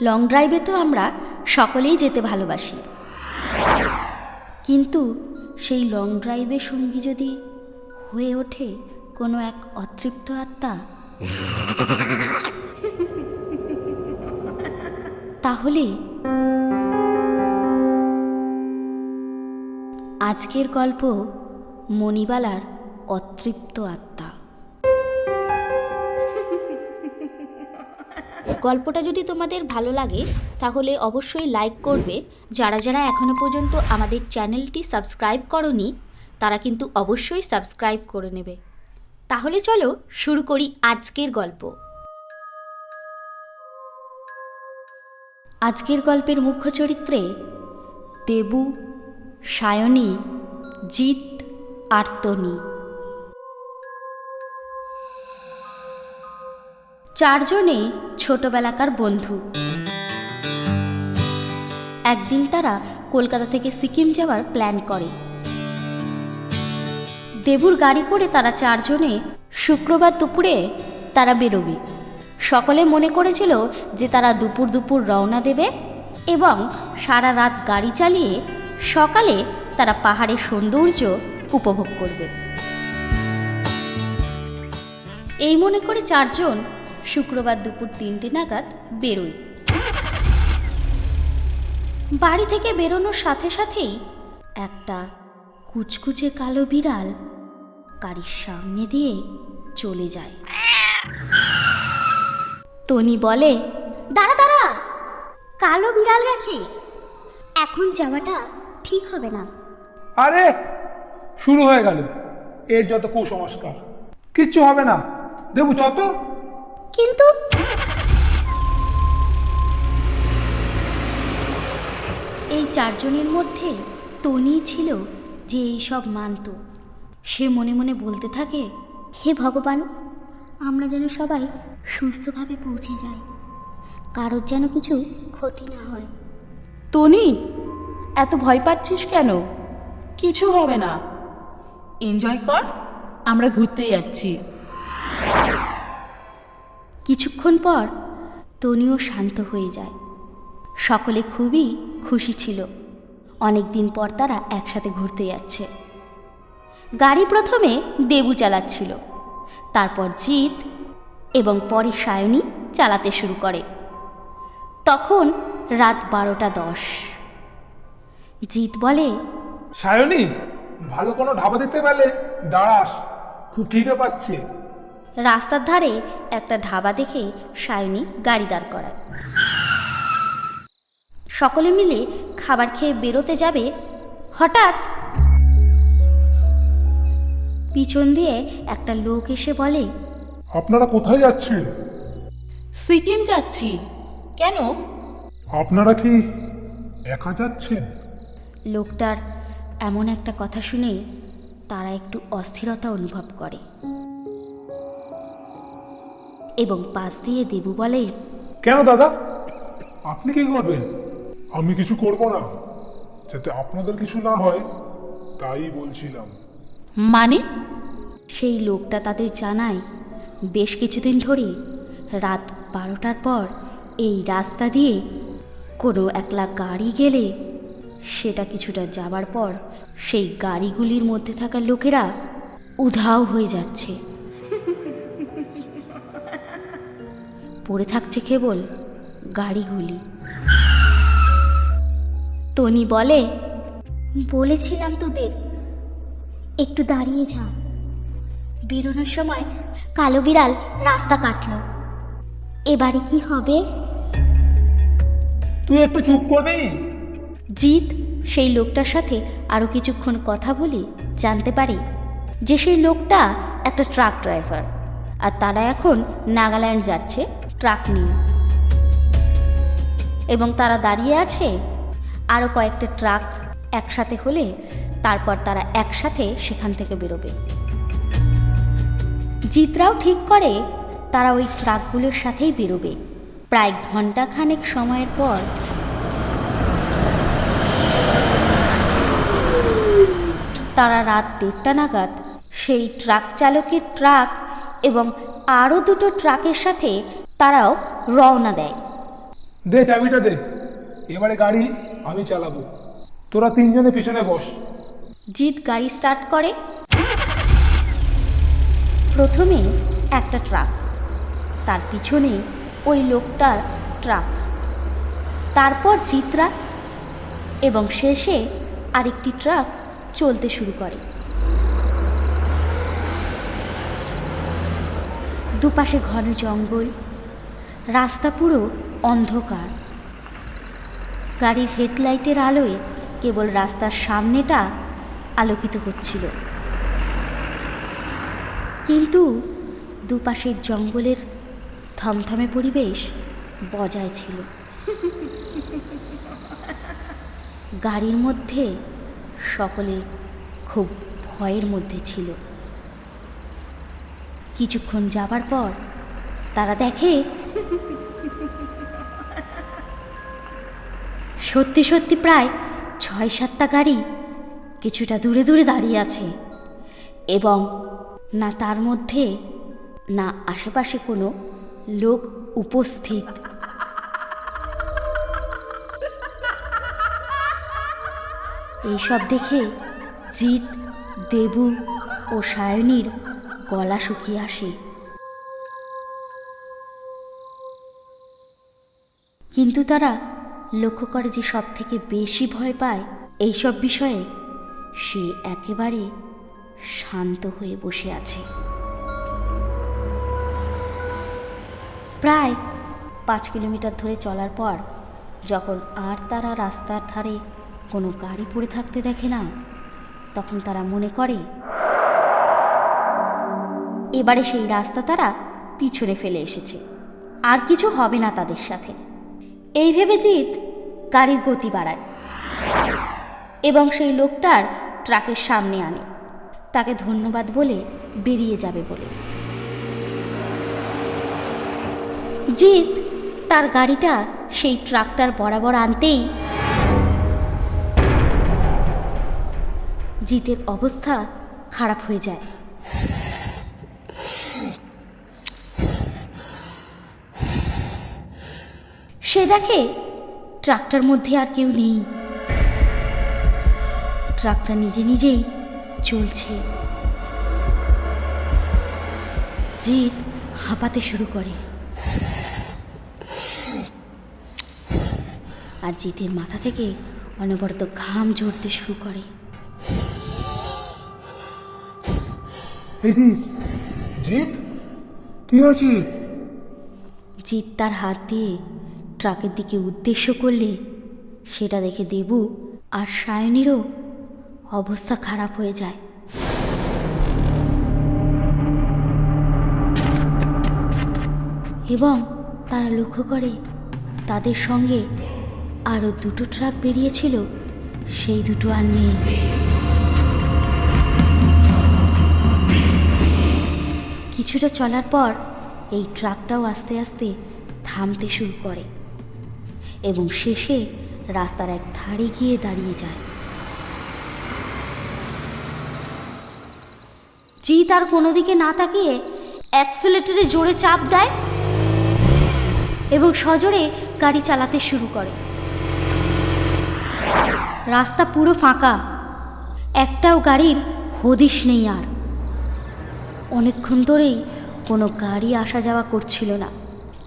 Long ড্রাইভে তো আমরা সকলেই যেতে ভালোবাসি। কিন্তু সেই লং ড্রাইভের সঙ্গী যদি হয়ে ওঠে কোনো এক অতৃপ্ত আত্মা? তাহলে আজকের গল্প মণিবালার অতৃপ্ত আত্মা। গল্পটা যদি তোমাদের ভালো লাগে, তাহলে অবশ্যই লাইক করবে। যারা যারা এখনও পর্যন্ত আমাদের চ্যানেলটি সাবস্ক্রাইব করনি, তারা কিন্তু অবশ্যই সাবস্ক্রাইব করে নেবে। তাহলে চলো শুরু করি আজকের গল্প। আজকের গল্পের মুখ্য চরিত্রে দেবু, সায়নী, জিৎ আর তনি চারজনে ছোটবেলাকার বন্ধু। একদিন তারা কলকাতা থেকে সিকিম যাওয়ার প্ল্যান করে। দেবুর গাড়ি করে তারা চারজনে শুক্রবার দুপুরে তারা বেরোবে। সকলে মনে করেছিল যে তারা দুপুর দুপুর রওনা দেবে এবং সারা রাত গাড়ি চালিয়ে সকালে তারা পাহাড়ের সৌন্দর্য উপভোগ করবে। এই মনে করে চারজন শুক্রবার দুপুর তিনটে নাগাদ বেরোই। বাড়ি থেকে বেরোনোর সাথে সাথেই একটা কুচকুচে কালো বিড়াল গাড়ির সামনে দিয়ে চলে যায়। টনি বলে, দাঁড়া দাঁড়া, কালো বিড়াল গেছে। এখন যাওয়াটা ঠিক হবে না। আরে, শুরু হয়ে গেল। এর যত কুসংস্কার, কিচ্ছু হবে না। দেবু চত কিন্তু এই চারজনের মধ্যে টনি ছিল যে এইসব মানত। সে মনে মনে বলতে থাকে হে ভগবান আমরা যেন সবাই সুস্থভাবে পৌঁছে যাই। কারোর যেন কিছু ক্ষতি না হয়। টনি এত ভয় পাচ্ছিস কেন? কিছু হবে না। এনজয় কর আমরা ঘুরতে যাচ্ছি। কিছুক্ষণ পর তনিও শান্ত হয়ে যায়। সকলে খুবই খুশি ছিল। অনেক দিন পর তারা একসাথে ঘুরতে যাচ্ছে। গাড়ি প্রথমে দেবু চালাচ্ছিল, তারপর জিৎ এবং পরে সায়নী চালাতে শুরু করে। তখন রাত বারোটা দশ। জিৎ বলে, সায়নী, ভালো কোনো ঢাবা দেখতে পেলে? দাঁড়াস, খুব খিদে পাচ্ছে। রাস্তার ধারে একটা ধাবা দেখে সায়নী গাড়ি দাঁড় করায়। সকলে মিলে খাবার খেয়ে বেরোতে যাবে হঠাৎ পিছন দিয়ে একটা লোক এসে বলে আপনারা কোথায় যাচ্ছেন? সিকিম যাচ্ছি। কেন? আপনারা কি একা যাচ্ছেন? লোকটার এমন একটা কথা শুনে তারা একটু অস্থিরতা অনুভব করে। এবং পাশ দিয়ে দেবু বলে কেন দাদা? আপনি কি করবেন? আমি কিছু করব না। যাতে আপনাদের কিছু না হয় তাই বলছিলাম। মানে? সেই লোকটা তাদের জানায় বেশ কিছুদিন ধরে রাত বারোটার পর এই রাস্তা দিয়ে কোনো একলা গাড়ি গেলে সেটা কিছুটা যাবার পর সেই গাড়িগুলির মধ্যে থাকা লোকেরা উধাও হয়ে যাচ্ছে। পড়ে থাকছে কেবল গাড়িগুলি। টনি বলে বলেছিলাম তোদের একটু দাঁড়িয়ে যা। বেরোনোর সময় কালো বিড়াল রাস্তা কাটলো। এবারে কি হবে? তুই একটু চুপ করবি? জিৎ সেই লোকটার সাথে আরও কিছুক্ষণ কথা বলে জানতে পারি যে সেই লোকটা একটা ট্রাক ড্রাইভার আর তারা এখন নাগাল্যান্ড যাচ্ছে ট্রাক নিয়ে। এবং তারা দাঁড়িয়ে আছে আরও কয়েকটা ট্রাক একসাথে হলে তারপর তারা একসাথে সেখান থেকে বেরোবে। জিতরাও ঠিক করে, তারা ওই ট্রাকগুলোর সাথেই বেরোবে। প্রায় ঘণ্টা খানেক সময়ের পর তারা রাত দেড়টা নাগাদ সেই ট্রাক চালকের ট্রাক এবং আরও দুটো ট্রাকের সাথে তারাও রওনা দেয়। দে চাবিটা দে। এবারে গাড়ি আমি চালাবো। তোরা তিনজনে পিছনে বস। জিৎ গাড়ি স্টার্ট করে। প্রথমে একটা ট্রাক তার পিছনে ওই লোকটার ট্রাক। তারপর জিতরা এবং শেষে আরেকটি ট্রাক চলতে শুরু করে। দুপাশে ঘন জঙ্গল রাস্তা পুরো অন্ধকার। গাড়ির হেডলাইটের আলোয় কেবল রাস্তার সামনেটা আলোকিত হচ্ছিল। কিন্তু দুপাশের জঙ্গলের থমথমে পরিবেশ বজায় ছিল। গাড়ির মধ্যে সকলে খুব ভয়ের মধ্যে ছিল। কিছুক্ষণ যাবার পর তারা দেখে সত্যি সত্যি প্রায় ছয় সাতটা গাড়ি কিছুটা দূরে দূরে দাঁড়িয়ে আছে এবং না তার মধ্যে, না আশেপাশে কোনো লোক উপস্থিত। এইসব দেখে জিৎ, দেবু ও সায়নীর গলা শুকিয়ে আসে। কিন্তু তারা লক্ষ্য করে যে সব থেকে বেশি ভয় পায় এইসব বিষয়ে, সে একেবারে শান্ত হয়ে বসে আছে। প্রায় পাঁচ কিলোমিটার ধরে চলার পর, যখন আর তারা রাস্তার ধারে কোনো গাড়ি পড়ে থাকতে দেখে না, তখন তারা মনে করে, এবারে সেই রাস্তা তারা পিছনে ফেলে এসেছে। আর কিছু হবে না তাদের সাথে। এই ভেবে জিৎ গাড়ির গতি বাড়ায় এবং সেই লোকটার ট্রাকের সামনে আনে। তাকে ধন্যবাদ বলে বেরিয়ে যাবে বলে। জিৎ তার গাড়িটা সেই ট্রাকটার বরাবর আনতেই জিতের অবস্থা খারাপ হয়ে যায়। সে দেখে ট্রাকটার মধ্যে আর কেউ নেই। ট্রাকটা নিজে নিজেই চলছে। জিৎ হাঁপাতে শুরু করে। আর জিতের মাথা থেকে অনবরত ঘাম ঝরতে শুরু করে। জিৎ তার হাত দিয়ে ট্রাকের দিকে উদ্দেশ্য করলে, সেটা দেখে দেবু আর সায়নীরও অবস্থা খারাপ হয়ে যায়। এবং তারা লক্ষ্য করে তাদের সঙ্গে আরও দুটো ট্রাক বেরিয়েছিল, সেই দুটো আর নেই। কিছুটা চলার পর এই ট্রাকটাও আস্তে আস্তে থামতে শুরু করে। এবং শেষে রাস্তার এক ধারে গিয়ে দাঁড়িয়ে যায়। জিৎ আর কোনো দিকে না তাকিয়ে অ্যাক্সিলেটরে জোরে চাপ দেয় এবং সজোরে গাড়ি চালাতে শুরু করে। রাস্তা পুরো ফাঁকা, একটাও গাড়ির হদিশ নেই আর। অনেকক্ষণ ধরেই কোনো গাড়ি আসা যাওয়া করছিল না।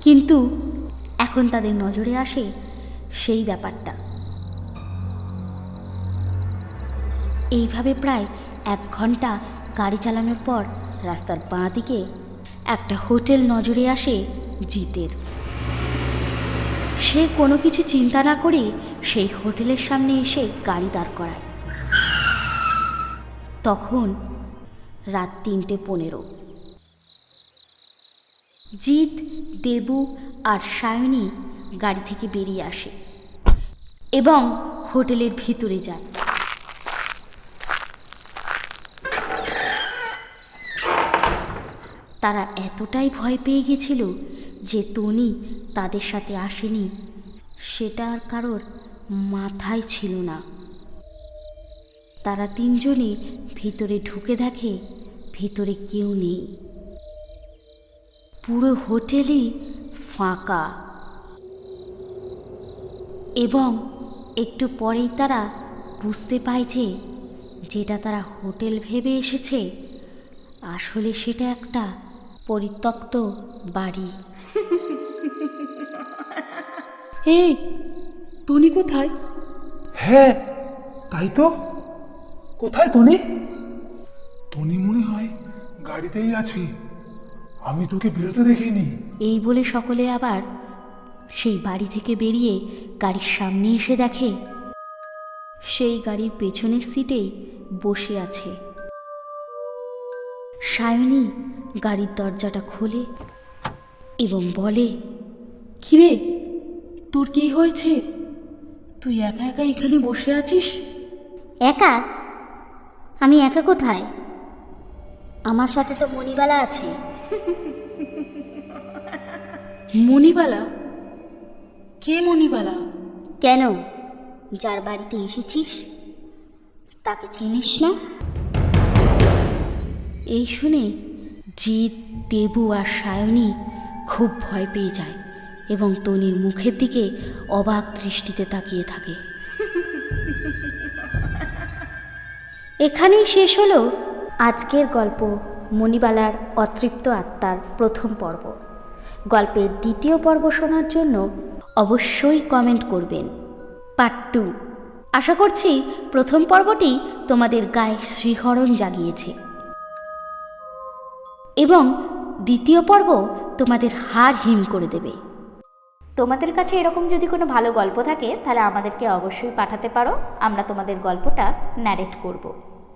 কিন্তু এখন তাদের নজরে আসে সেই ব্যাপারটা। এইভাবে প্রায় এক ঘণ্টা গাড়ি চালানোর পর রাস্তার বাঁ দিকে একটা হোটেল নজরে আসে জিতের। সে কোনো কিছু চিন্তা না করে সেই হোটেলের সামনে এসে গাড়ি দাঁড় করায়। তখন রাত তিনটে পনেরো। জিৎ, দেবু আর সায়নী গাড়ি থেকে বেরিয়ে আসে এবং হোটেলের ভিতরে যায়। তারা এতটাই ভয় পেয়ে গেছিল যে তনি তাদের সাথে আসেনি। সেটা আর কারোর মাথায় ছিল না। তারা তিনজনই ভিতরে ঢুকে দেখে ভিতরে কেউ নেই। পুরো হোটেলই ফাঁকা। এবং একটু পরেই তারা বুঝতে পায় যে যেটা তারা হোটেল ভেবে এসেছে আসলে সেটা একটা পরিত্যক্ত বাড়ি। এই টনি কোথায়? হ্যাঁ তাই তো। কোথায় টনি? টনি মনে হয় গাড়িতেই আছে। আমি তোকে বেরোতে দেখিনি। এই বলে সকলে আবার সেই বাড়ি থেকে বেরিয়ে গাড়ির সামনে এসে দেখে সেই গাড়ির পেছনের সিটেই বসে আছে। সায়নী গাড়ির দরজাটা খোলে এবং বলে কিরে তোর কি হয়েছে? তুই একা একা এখানে বসে আছিস? একা? আমি একা কোথায়? আমার সাথে তো মণিবালা আছে। মণিবালা? কে মণিবালা? কেন? যার বাড়িতে এসেছিস? তাকে চিনিস না? এই শুনে জিৎ দেবু আর সায়নী খুব ভয় পেয়ে যায় এবং তনির মুখের দিকে অবাক দৃষ্টিতে তাকিয়ে থাকে। এখানেই শেষ হলো আজকের গল্প। মণিবালার অতৃপ্ত আত্মার প্রথম পর্ব। গল্পের দ্বিতীয় পর্ব শোনার জন্য অবশ্যই কমেন্ট করবেন। পার্ট টু আশা করছি প্রথম পর্বটি তোমাদের গায়ে শ্রীহরণ জাগিয়েছে। এবং দ্বিতীয় পর্ব তোমাদের হার হিম করে দেবে। তোমাদের কাছে এরকম যদি কোনো ভালো গল্প থাকে, তাহলে আমাদেরকে অবশ্যই পাঠাতে পারো। আমরা তোমাদের গল্পটা ন্যারেট করব।